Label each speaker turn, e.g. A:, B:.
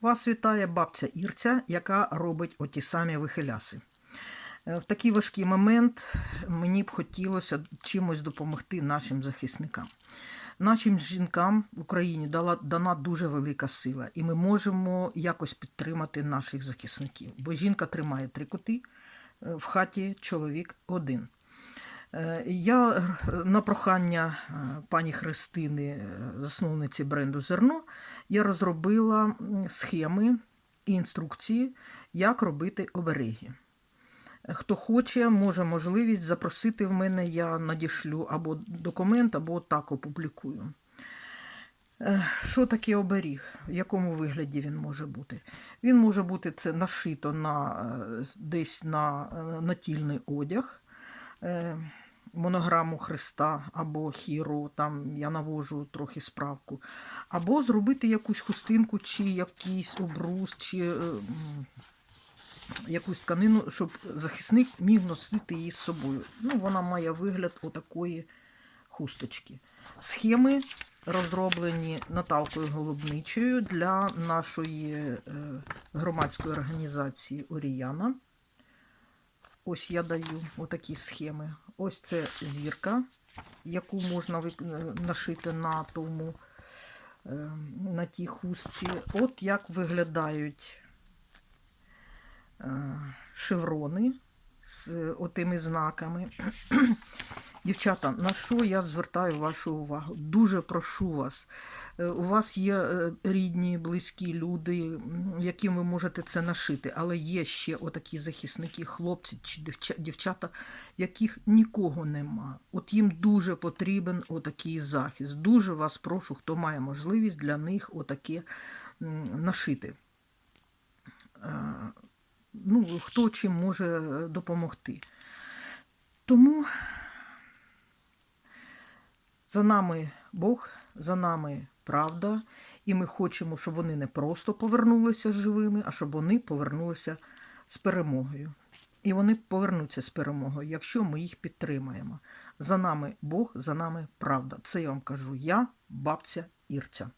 A: Вас вітає бабця Ірця, яка робить оті самі вихиляси. Е, В такий важкий момент мені б хотілося чимось допомогти нашим захисникам. Нашим жінкам в Україні дала, дана дуже велика сила, і ми можемо якось підтримати наших захисників. Бо жінка тримає три коти, е, в хаті чоловік один. Е, Я на прохання е, пані Христини, е, засновниці бренду Зерно, я розробила схеми і інструкції, як робити обереги. Хто хоче, може можливість запросити в мене, я надішлю або документ, або так опублікую. Що таке оберіг? В якому вигляді він може бути? Він може бути це нашито на, десь на натільний одяг, монограму Христа або хіру, там я навожу трохи справку, або зробити якусь хустинку, чи якийсь обрус, чи е, якусь тканину, щоб захисник міг носити її з собою. Ну, вона має вигляд отакої хусточки. Схеми розроблені Наталкою Голубничою для нашої е, громадської організації Оріяна. Ось я даю отакі схеми. Ось це зірка, яку можна нашити на тому, е, на тій хустці. От як виглядають е, шеврони з е, отими знаками. Дівчата, на що я звертаю вашу увагу? Дуже прошу вас. Е, У вас є е, рідні, близькі люди, яким ви можете це нашити, але є ще отакі захисники, хлопці чи дівчата, яких нікого нема. От їм дуже потрібен отакий захист. Дуже вас прошу, хто має можливість для них отаке нашити. Ну, хто чим може е, допомогти. Тому за нами Бог, за нами правда, і ми хочемо, щоб вони не просто повернулися живими, а щоб вони повернулися з перемогою. І вони повернуться з перемогою, якщо ми їх підтримаємо. За нами Бог, за нами правда. Це я вам кажу я, бабця Ірця.